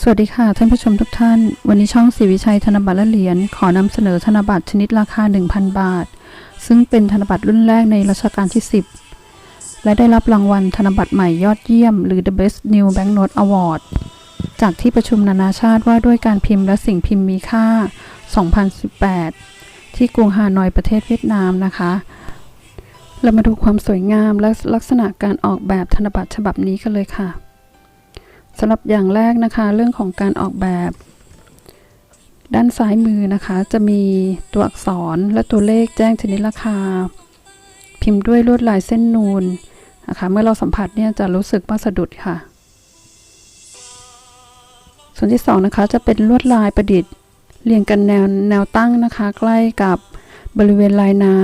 สวัสดีค่ะ ท่านผู้ชมทุกท่าน วันนี้ช่องศรีวิชัยธนบัตรและเหรียญขอนำเสนอธนบัตรชนิดราคา 1,000 บาท ซึ่งเป็นธนบัตรรุ่นแรกในรัชกาลที่ 10 และได้รับรางวัลธนบัตรใหม่ยอดเยี่ยม หรือ The Best New Banknote Award จากที่ประชุมนานาชาติว่าด้วยการพิมพ์และสิ่งพิมพ์มีค่า 2018 ที่กรุงฮานอยประเทศเวียดนามนะคะ เรามาดูความสวยงามและลักษณะการออกแบบธนบัตรฉบับนี้กันเลยค่ะ สำหรับอย่างแรกนะคะ เรื่องของการออกแบบ ด้านซ้ายมือนะคะ จะมีตัวอักษรและตัวเลขแจ้งชนิดราคา พิมพ์ด้วยลวดลายเส้นนูนนะคะเมื่อเราสัมผัสเนี่ยจะรู้สึกว่าสะดุดค่ะ ส่วนที่สองนะคะจะเป็นลวดลายประดิษฐ์ เรียงกันแนวแนวตั้งนะคะ ใกล้กับบริเวณลายน้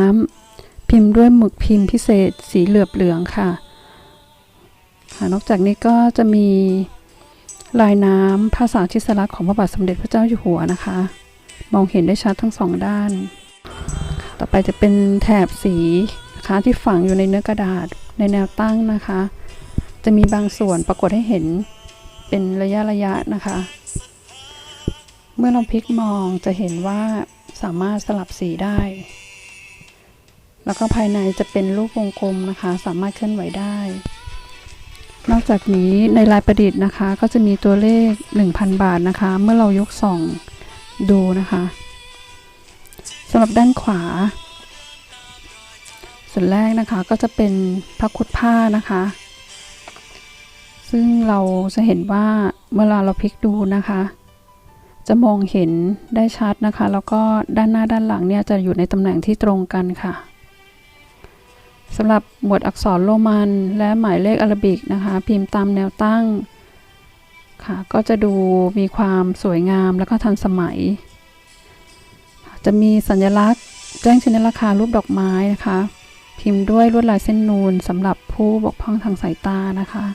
ำพิมพ์ด้วยหมึกพิมพ์พิเศษสีเหลือบเหลืองค่ะค่ะนอกจากนี้ก็จะมี ลายน้ำภาษาทิศลักษณ์ของพระบาทสมเด็จพระเจ้าอยู่หัวนะคะ มองเห็นได้ชัดทั้งสองด้าน ต่อไปจะเป็นแถบสีนะคะที่ฝังอยู่ในเนื้อกระดาษในแนวตั้งนะคะ จะมีบางส่วนปรากฏให้เห็นเป็นระยะระยะนะคะ เมื่อเราพลิกมองจะเห็นว่าสามารถสลับสีได้ แล้วก็ภายในจะเป็นรูปวงกลมนะคะ สามารถเคลื่อนไหวได้ นอกจากนี้ในลายประดิษฐ์นะคะ ก็จะมีตัวเลข 1,000 บาทนะคะ เมื่อเรายกส่องดูนะคะสำหรับด้านขวา ส่วนแรกนะคะก็จะเป็นพระคุดผ้านะคะ ซึ่งเราจะเห็นว่าเวลาเราพลิกดูนะคะ จะมองเห็นได้ชัดนะคะ แล้วก็ด้านหน้าด้านหลังเนี่ยจะอยู่ในตำแหน่งที่ตรงกันค่ะ สำหรับหมวดอักษรโรมันและหมายเลขอารบิกนะคะ พิมพ์ตามแนวตั้งค่ะก็จะดูมีความสวยงามแล้วก็ทันสมัย จะมีสัญลักษณ์แจ้งชนิดราคารูปดอกไม้นะคะ พิมพ์ด้วยลวดลายเส้นนูนสำหรับผู้บกพร่องทางสายตานะคะ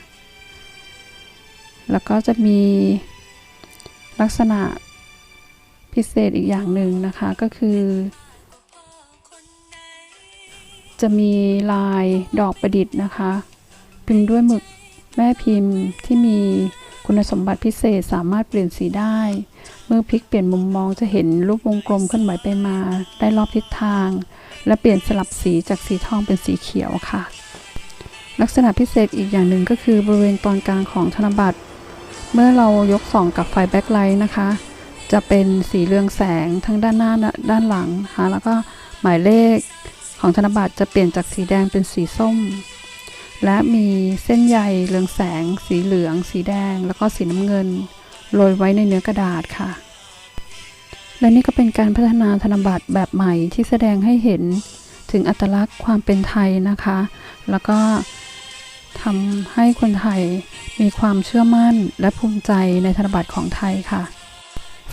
แล้วก็จะมีลักษณะพิเศษอีกอย่างหนึ่งนะคะก็คือ จะมีลายดอกประดิษฐ์นะคะ พิมพ์ด้วยหมึกแม่พิมพ์ที่มีคุณสมบัติพิเศษสามารถเปลี่ยนสีได้ เมื่อพลิกเปลี่ยนมุมมองจะเห็นรูปวงกลมเคลื่อนไหวไปมาได้รอบทิศทาง และเปลี่ยนสลับสีจากสีทองเป็นสีเขียวค่ะ ลักษณะพิเศษอีกอย่างหนึ่งก็คือบริเวณตอนกลางของธนบัตร เมื่อเรายกส่องกับไฟแบ็คไลท์นะคะ จะเป็นสีเรืองแสงทั้งด้านหน้าด้านหลังนะคะแล้วก็หมายเลข ของธนบัตรจะเปลี่ยนจากสีแดงเป็นสีส้ม และมีเส้นใยเรืองแสง สีเหลือง สีแดง แล้วก็สีน้ำเงิน โรยไว้ในเนื้อกระดาษค่ะ และนี่ก็เป็นการพัฒนาธนบัตรแบบใหม่ที่แสดงให้เห็นถึงอัตลักษณ์ความเป็นไทยนะคะ แล้วก็ทำให้คนไทยมีความเชื่อมั่นและภูมิใจในธนบัตรของไทยค่ะ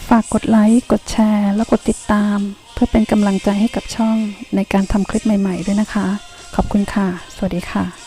ฝากกดไลค์ กดแชร์ และกดติดตาม เพื่อเป็นกำลังใจให้กับช่องในการทำคลิปใหม่ ๆ ด้วยนะคะ ขอบคุณค่ะ สวัสดีค่ะ